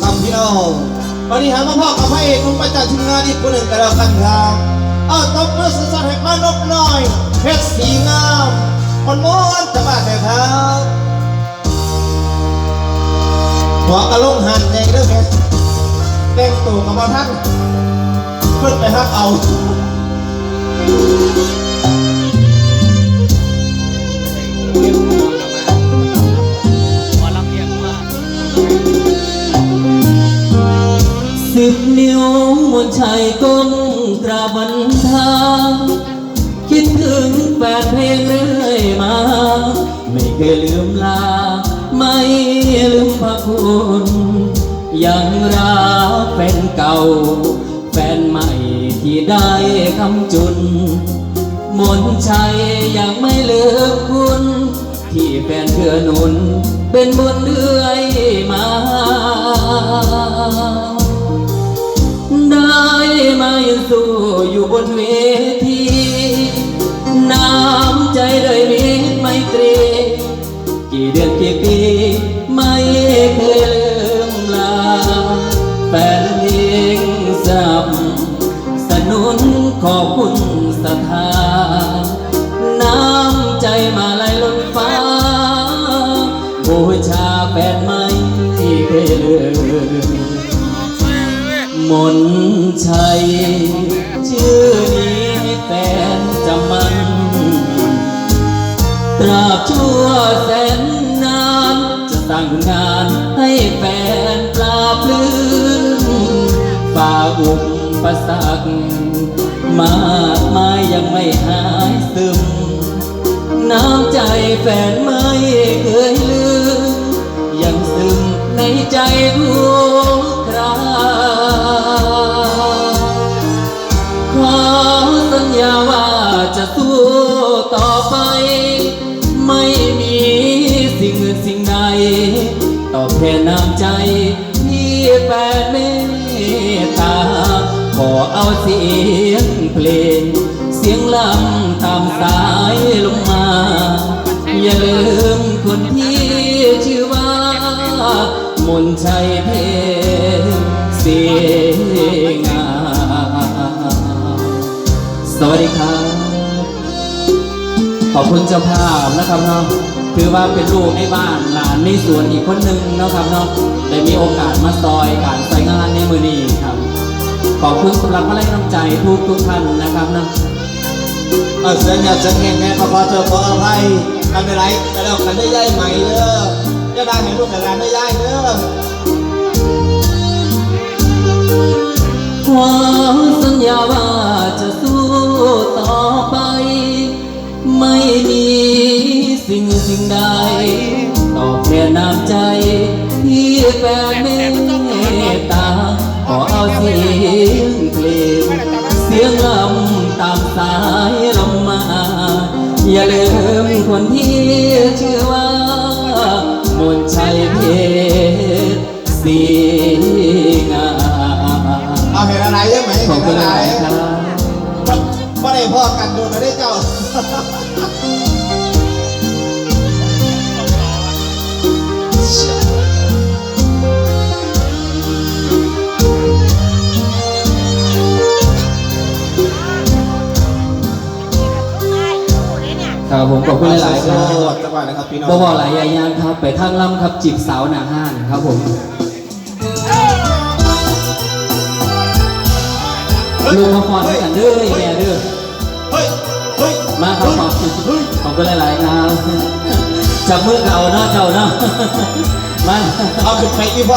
คำพี่น้องวันนี้หามาพ่อกับพระเอกนุ่มประจักษ์ทีมงานอีกคนหนึ่งกันแล้วกันครับเอาตบมือสั่นๆให้มานบหน่อยเพชรสีงามคนม้วนจะมาแต่ครับหัวกระลงหันแดงเด้อเพชรแต่งตัวกับมาท่านเพิ่นไปฮักเอา บนิ้วมนชัยก้มกราบบันทาคิดถึงแฟนเพลงเรื่อยมา ไม่เคยลืมลา ไม่ลืมพระคุณยังรักแฟนเก่า แฟนใหม่ที่ได้คำจุน มนชัยยังไม่ลืมคุณ ที่แฟนเพื่อนุน เป็นบุญเรื่อยมา สู้อยู่บนเวที น้ำใจเลยมีไมตรี กี่เดือนกี่ปีไม่เคยลืมลา แฟนเพลงสับสนุนขอบคุณสถาน มนชัย ชื่อนี้แฟนจำมันตราบชั่วแสนนาน จะตั้งงานให้แฟนปลาปลื้มฝ่าอุปสรรคมากมายยังไม่หายซึม น้ำใจแฟนไม่เคยลืมยังซึมในใจทุ ญญาว่าจะสู้ต่อไป ไม่มีสิ่งอื่นสิ่งใดตอบแทนน้ำใจที่แฟนเมตตา ขอเอาเสียงเพลง เสียงลำตามสายลงมา อย่าลืมคนที่ชื่อว่ามนชัยเพชรเสียง สวัสดีครับ ขอบคุณเจ้าภาพนะครับเนาะคือว่าเป็นลูกในบ้านหลานในสวนอีกคนหนึ่งนะครับเนาะได้มีโอกาสมาซอยการใส่งานในมือนี้ครับ ขอบคุณสำหรับพลังน้ำใจทุกทุกท่านนะครับเนาะเอาเสียงอยากจะแข่งแม่ขอขอเธอขออภัยกันไม่ไรแต่เรากันได้ย่ายใหม่เด้อจะได้เห็นลูกแต่ร้านได้ย่ายเด้อ งสิ่งใดตอบแทนน้ำใจที่แฟนเมตตาขอเอาเสียงเพลงเสียงลำตามสายลมมา อย่าลืมคนที่ชื่อว่ามนชัยเพชรสีงามเอาเห็นอะไรยังไหมขอบเห็นคุณอะไรหลายครับไม่ได้พ่อกันโดนมาได้เจ้า ครับผมขอบคุณหลายๆครับโสดจังหวะนะครับพี่น้องบ่บอกหลายอย่างครับ ไปทางลำครับจีบสาวหน้าห้านครับผมลูกมาฟอนด้วยกันเด้อแม่เด้อเฮ้ยเฮ้ยมาครับขอบคุณขอบคุณหลายๆครับจับมือเก่าเนาะเจ้าเนาะมา เอาขึ้นไปอีพอ